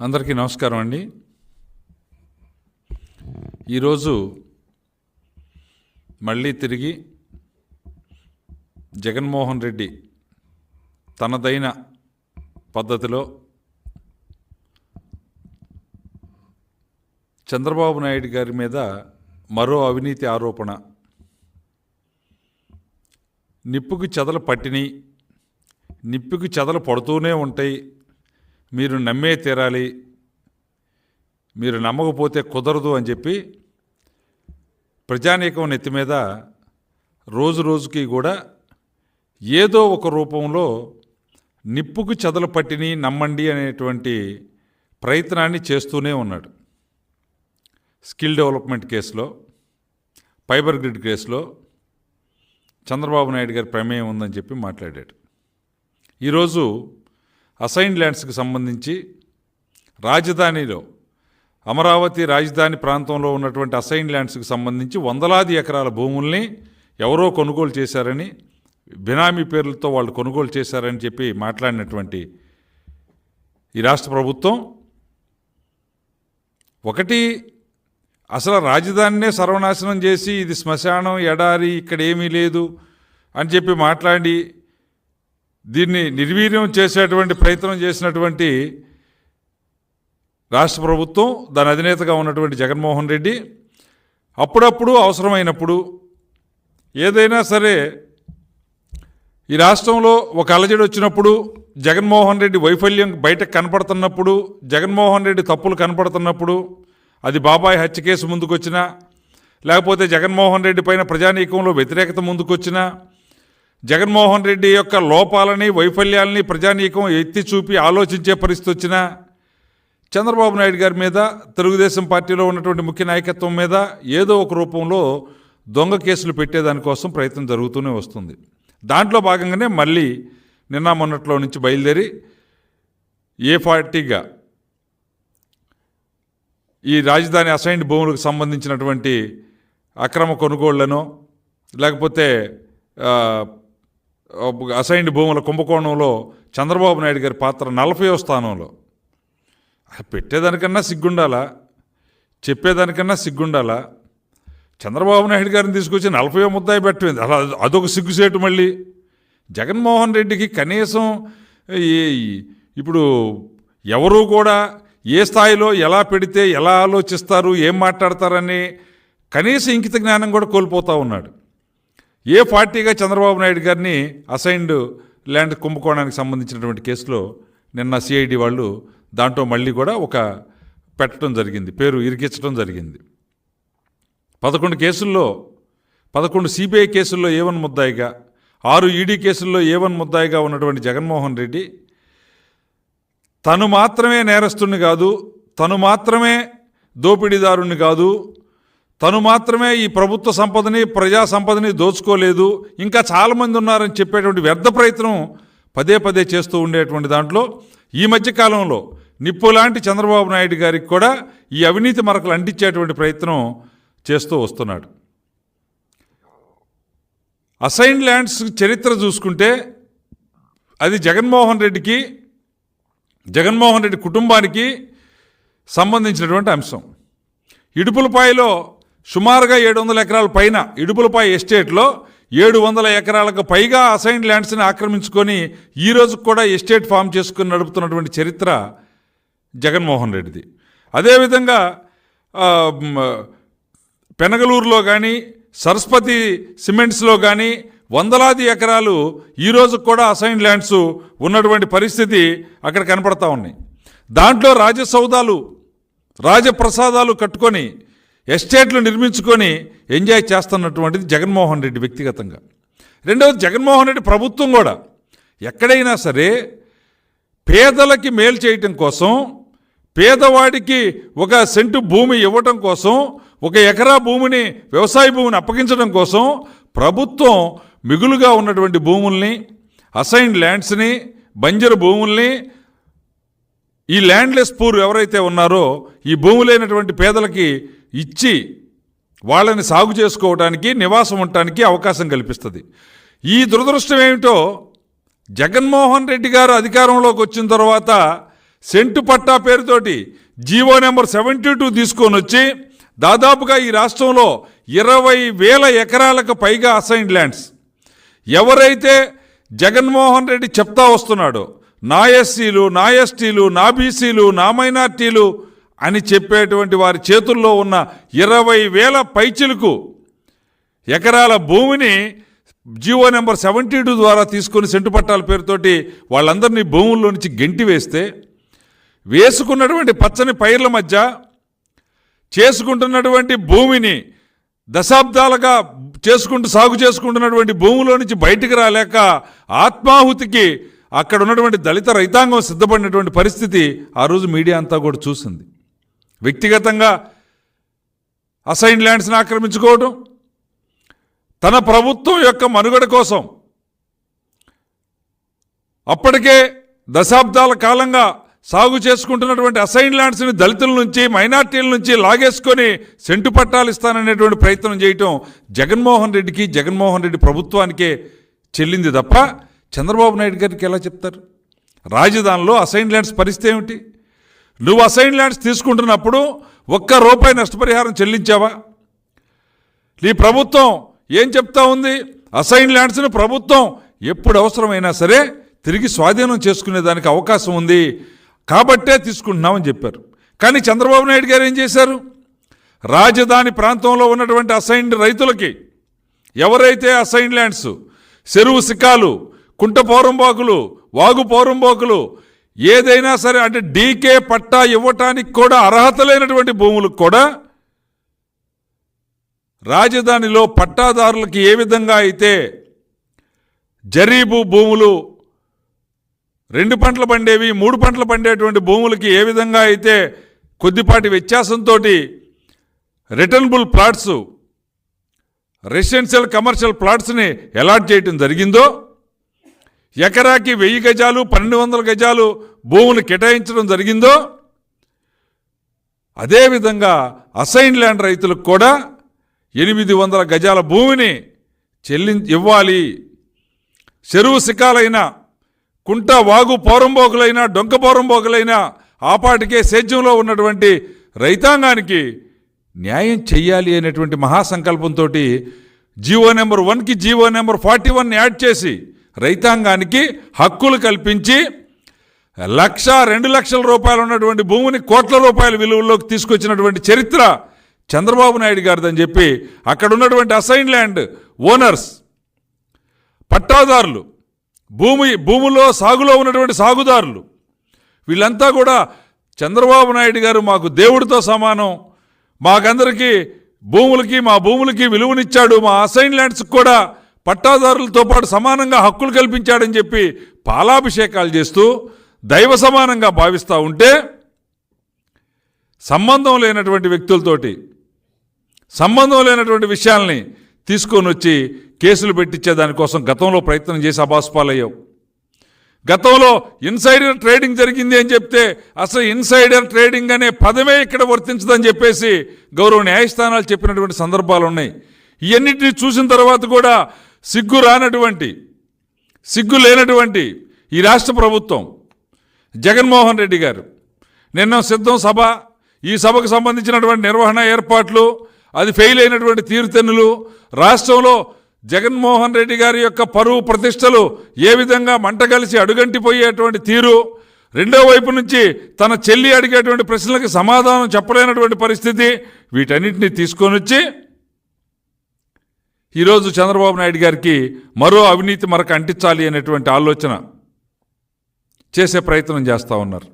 అందరికీ నమస్కారం అండి. ఈరోజు మళ్ళీ తిరిగి జగన్మోహన్ రెడ్డి తనదైన పద్ధతిలో చంద్రబాబు నాయుడు గారి మీద మరో అవినీతి ఆరోపణ నిప్పుకు చెదలు పట్టిని నిప్పుకు చెదలు పడుతూనే ఉంటాయి మీరు నమ్మే తీరాలి మీరు నమ్మకపోతే కుదరదు అని చెప్పి ప్రజానీకం నెత్తి మీద రోజు రోజుకి కూడా ఏదో ఒక రూపంలో నిప్పుకు చెదలు పట్టిని నమ్మండి అనేటువంటి ప్రయత్నాన్ని చేస్తూనే ఉన్నాడు. స్కిల్ డెవలప్మెంట్ కేసులో ఫైబర్ గ్రిడ్ కేసులో చంద్రబాబు నాయుడు గారి ప్రమేయం ఉందని చెప్పి మాట్లాడాడు. ఈరోజు అసైన్ ల్యాండ్స్కి సంబంధించి రాజధానిలో అమరావతి రాజధాని ప్రాంతంలో ఉన్నటువంటి అసైన్ ల్యాండ్స్కి సంబంధించి వందలాది ఎకరాల భూముల్ని ఎవరో కొనుగోలు చేశారని బినామీ పేర్లతో వాళ్ళు కొనుగోలు చేశారని చెప్పి మాట్లాడినటువంటి ఈ రాష్ట్ర ప్రభుత్వం ఒకటి అసలు రాజధానినే సర్వనాశనం చేసి ఇది శ్మశానం ఎడారి ఇక్కడ ఏమీ లేదు అని చెప్పి మాట్లాడి దీన్ని నిర్వీర్యం చేసేటువంటి ప్రయత్నం చేసినటువంటి రాష్ట్ర ప్రభుత్వం దాని అధినేతగా ఉన్నటువంటి జగన్మోహన్ రెడ్డి అప్పుడప్పుడు అవసరమైనప్పుడు ఏదైనా సరే ఈ రాష్ట్రంలో ఒక అలజడి వచ్చినప్పుడు జగన్మోహన్ రెడ్డి వైఫల్యం బయటకు కనపడుతున్నప్పుడు జగన్మోహన్ రెడ్డి తప్పులు కనపడుతున్నప్పుడు అది బాబాయ్ హత్య కేసు ముందుకొచ్చినా లేకపోతే జగన్మోహన్ రెడ్డి పైన ప్రజానీకంలో వ్యతిరేకత ముందుకొచ్చినా జగన్మోహన్ రెడ్డి యొక్క లోపాలని వైఫల్యాలని ప్రజానీకం ఎత్తి చూపి ఆలోచించే పరిస్థితి వచ్చినా చంద్రబాబు నాయుడు గారి మీద తెలుగుదేశం పార్టీలో ఉన్నటువంటి ముఖ్య నాయకత్వం మీద ఏదో ఒక రూపంలో దొంగ కేసులు పెట్టేదానికోసం ప్రయత్నం జరుగుతూనే వస్తుంది. దాంట్లో భాగంగానే మళ్ళీ నిన్న మొన్నట్లో నుంచి బయలుదేరి ఏ పార్టీగా ఈ రాజధాని అసైన్డ్ భూములకు సంబంధించినటువంటి అక్రమ కొనుగోళ్ళను లేకపోతే అసైన్డ్ భూముల కుంభకోణంలో చంద్రబాబు నాయుడు గారి పాత్ర నలభైవ స్థానంలో. పెట్టేదానికన్నా సిగ్గుండాలా? చెప్పేదానికన్నా సిగ్గుండాలా? చంద్రబాబు నాయుడు గారిని తీసుకొచ్చి నలభై ముద్దాయి పెట్టింది. అలా అదొక సిగ్గుసేటు మళ్ళీ. జగన్మోహన్ రెడ్డికి కనీసం ఈ ఇప్పుడు ఎవరు కూడా ఏ స్థాయిలో ఎలా పెడితే ఎలా ఆలోచిస్తారు ఏం మాట్లాడతారని కనీస ఇంకిత జ్ఞానం కూడా కోల్పోతూ ఉన్నాడు. ఏ పార్టీగా చంద్రబాబు నాయుడు గారిని అసైన్డ్ ల్యాండ్ కుంభకోణానికి సంబంధించినటువంటి కేసులో నిన్న సిఐడి వాళ్ళు దాంట్లో మళ్ళీ కూడా ఒక పెట్టడం జరిగింది పేరు ఇరికించడం జరిగింది. పదకొండు కేసుల్లో పదకొండు సిబిఐ కేసుల్లో ఏవన్ వన్ ముద్దాయిగా ఆరు ఈడీ కేసుల్లో ఏ వన్ ముద్దాయిగా ఉన్నటువంటి జగన్మోహన్ రెడ్డి తను మాత్రమే నేరస్తుని కాదు తను మాత్రమే దోపిడీదారుణ్ణి కాదు తను మాత్రమే ఈ ప్రభుత్వ సంపదని ప్రజా సంపదని దోచుకోలేదు. ఇంకా చాలామంది ఉన్నారని చెప్పేటువంటి వ్యర్థ ప్రయత్నం పదే పదే చేస్తూ ఉండేటువంటి దాంట్లో ఈ మధ్య కాలంలో నిప్పు లాంటి చంద్రబాబు నాయుడు గారికి కూడా ఈ అవినీతి మరకలు అంటించేటువంటి ప్రయత్నం చేస్తూ వస్తున్నాడు. అసైన్ ల్యాండ్స్ చరిత్ర చూసుకుంటే అది జగన్మోహన్ రెడ్డికి జగన్మోహన్ రెడ్డి కుటుంబానికి సంబంధించినటువంటి అంశం. ఇడుపులపాయలో సుమారుగా ఏడు వందల ఎకరాల పైన ఇడుపులపాయ ఎస్టేట్లో ఏడు వందల ఎకరాలకు పైగా అసైన్ ల్యాండ్స్ని ఆక్రమించుకొని ఈ రోజుకు కూడా ఎస్టేట్ ఫామ్ చేసుకుని నడుపుతున్నటువంటి చరిత్ర జగన్మోహన్ రెడ్డిది. అదేవిధంగా పెనగలూరులో కానీ సరస్వతి సిమెంట్స్లో కానీ వందలాది ఎకరాలు ఈ కూడా అసైన్ ల్యాండ్స్ ఉన్నటువంటి పరిస్థితి అక్కడ కనపడతా ఉన్నాయి దాంట్లో రాజసౌదాలు రాజప్రసాదాలు కట్టుకొని ఎస్టేట్లు నిర్మించుకొని ఎంజాయ్ చేస్తున్నటువంటిది జగన్మోహన్ రెడ్డి వ్యక్తిగతంగా. రెండవది జగన్మోహన్ రెడ్డి ప్రభుత్వం కూడా. ఎక్కడైనా సరే పేదలకి మేలు చేయటం కోసం పేదవాడికి ఒక సెంటు భూమి ఇవ్వటం కోసం ఒక ఎకరా భూమిని వ్యవసాయ భూమిని అప్పగించడం కోసం ప్రభుత్వం మిగులుగా ఉన్నటువంటి భూముల్ని అసైన్ ల్యాండ్స్ని బంజరు భూముల్ని ఈ ల్యాండ్లెస్ పూర్ ఎవరైతే ఉన్నారో ఈ భూములైనటువంటి పేదలకి ఇచ్చి వాళ్ళని సాగు చేసుకోవడానికి నివాసం ఉండటానికి అవకాశం కల్పిస్తుంది. ఈ దురదృష్టం ఏమిటో జగన్మోహన్ రెడ్డి గారు అధికారంలోకి వచ్చిన తర్వాత సెంటు పట్టా పేరుతోటి జీవో నెంబర్ సెవెంటీ టూ తీసుకొని వచ్చి దాదాపుగా ఈ రాష్ట్రంలో ఇరవై వేల ఎకరాలకు పైగా అసైన్డ్ ల్యాండ్స్. ఎవరైతే జగన్మోహన్ రెడ్డి చెప్తా వస్తున్నాడో నా ఎస్సీలు నా ఎస్టీలు నా బీసీలు నా మైనార్టీలు అని చెప్పేటువంటి వారి చేతుల్లో ఉన్న ఇరవై వేల పైచిలకు ఎకరాల భూమిని జీవో నెంబర్ సెవెంటీ టూ ద్వారా తీసుకొని సెంటు పట్టాల పేరుతోటి వాళ్ళందరినీ భూముల్లో నుంచి గెంటి వేస్తే వేసుకున్నటువంటి పచ్చని పైర్ల మధ్య చేసుకుంటున్నటువంటి భూమిని దశాబ్దాలుగా చేసుకుంటూ సాగు చేసుకుంటున్నటువంటి భూమిలో నుంచి బయటికి రాలేక ఆత్మాహుతికి అక్కడ ఉన్నటువంటి దళిత రైతాంగం సిద్ధపడినటువంటి పరిస్థితి ఆ రోజు మీడియా అంతా కూడా చూసింది. వ్యక్తిగతంగా అసైన్ ల్యాండ్స్ని ఆక్రమించుకోవడం తన ప్రభుత్వం యొక్క మనుగడ కోసం అప్పటికే దశాబ్దాల కాలంగా సాగు చేసుకుంటున్నటువంటి అసైన్ ల్యాండ్స్ని దళితుల నుంచి మైనార్టీల నుంచి లాగేసుకొని సెంటు పట్టాలు ఇస్తాననేటువంటి ప్రయత్నం చేయటం జగన్మోహన్ రెడ్డికి జగన్మోహన్ రెడ్డి ప్రభుత్వానికే చెల్లింది తప్ప చంద్రబాబు నాయుడు గారికి ఎలా చెప్తారు? రాజధానిలో అసైన్ ల్యాండ్స్ పరిస్థితి ఏమిటి? నువ్వు అసైన్ ల్యాండ్స్ తీసుకుంటున్నప్పుడు ఒక్క రూపాయి నష్టపరిహారం చెల్లించావా? నీ ప్రభుత్వం ఏం చెప్తా ఉంది? అసైన్ ల్యాండ్స్ను ప్రభుత్వం ఎప్పుడు అవసరమైనా సరే తిరిగి స్వాధీనం చేసుకునేదానికి అవకాశం ఉంది. కాబట్టే తీసుకుంటున్నామని చెప్పారు. కానీ చంద్రబాబు నాయుడు గారు ఏం చేశారు? రాజధాని ప్రాంతంలో ఉన్నటువంటి అసైన్డ్ రైతులకి ఎవరైతే అసైన్ ల్యాండ్స్ చెరువు సిక్కాలు కుంట పౌరంబాకులు వాగు పౌరంబాకులు ఏదైనా సరే అంటే డీకే పట్టా ఇవ్వటానికి కూడా అర్హత లేనటువంటి భూములకు కూడా రాజధానిలో పట్టాదారులకి ఏ విధంగా అయితే జరీబు భూములు రెండు పంటలు పండేవి మూడు పంటలు పండేటువంటి భూములకి ఏ విధంగా అయితే కొద్దిపాటి వ్యత్యాసంతో రిటర్నబుల్ ప్లాట్స్ రెసిడెన్షియల్ కమర్షియల్ ప్లాట్స్ని అలాట్ చేయటం జరిగిందో ఎకరాకి వెయ్యి గజాలు పన్నెండు వందల గజాలు భూములు కేటాయించడం జరిగిందో అదేవిధంగా అసైన్ ల్యాండ్ రైతులకు కూడా ఎనిమిది వందల గజాల భూమిని చెల్లి ఇవ్వాలి. చెరువు శిఖాలైన కుంట వాగు పోరంబోకులైనా డొంక పోరంబోకులైనా ఆపాటికే సేద్యంలో ఉన్నటువంటి రైతాంగానికి న్యాయం చెయ్యాలి అనేటువంటి మహాసంకల్పంతో జీవో నెంబర్ వన్కి GO number forty one add చేసి రైతాంగానికి హక్కులు కల్పించి లక్ష రెండు లక్షల రూపాయలు ఉన్నటువంటి భూమిని కోట్ల రూపాయల విలువల్లోకి తీసుకొచ్చినటువంటి చరిత్ర చంద్రబాబు నాయుడు గారిదని చెప్పి అక్కడ ఉన్నటువంటి అసైన్ ల్యాండ్ ఓనర్స్ పట్టాదారులు భూమి భూములో సాగులో ఉన్నటువంటి సాగుదారులు వీళ్ళంతా కూడా చంద్రబాబు నాయుడు గారు మాకు దేవుడితో సమానం. మాకందరికీ భూములకి మా భూములకి విలువనిచ్చాడు. మా అసైన్ ల్యాండ్స్కి కూడా పట్టాదారులతో పాటు సమానంగా హక్కులు కల్పించాడని చెప్పి పాలాభిషేకాలు చేస్తూ దైవ సమానంగా భావిస్తూ ఉంటే సంబంధం లేనటువంటి వ్యక్తులతోటి సంబంధం లేనటువంటి విషయాల్ని తీసుకొని వచ్చి కేసులు పెట్టించే దానికోసం గతంలో ప్రయత్నం చేసి అబాస్పాలయ్యావు. గతంలో ఇన్సైడర్ ట్రేడింగ్ జరిగింది అని చెప్తే అసలు ఇన్సైడర్ ట్రేడింగ్ అనే పదమే ఇక్కడ వర్తించదని చెప్పేసి గౌరవ న్యాయస్థానాలు చెప్పినటువంటి సందర్భాలు ఉన్నాయి. ఇవన్నిటిని చూసిన తర్వాత కూడా సిగ్గు రానటువంటి సిగ్గు లేనటువంటి ఈ రాష్ట్ర ప్రభుత్వం. జగన్మోహన్ రెడ్డి గారు నిన్న సిద్ధం సభ ఈ సభకు సంబంధించినటువంటి నిర్వహణ ఏర్పాట్లు అది ఫెయిల్ అయినటువంటి తీరుతెన్నులు రాష్ట్రంలో జగన్మోహన్ రెడ్డి గారి యొక్క పరువు ప్రతిష్టలు ఏ విధంగా మంటగలిసి అడుగంటిపోయేటువంటి తీరు రెండో వైపు నుంచి తన చెల్లి అడిగేటువంటి ప్రశ్నలకు సమాధానం చెప్పలేనటువంటి పరిస్థితి వీటన్నిటిని తీసుకొని వచ్చి ఈరోజు చంద్రబాబు నాయుడు గారికి మరో అవినీతి మరక అంటించాలి అనేటువంటి ఆలోచన చేసే ప్రయత్నం చేస్తూ ఉన్నారు.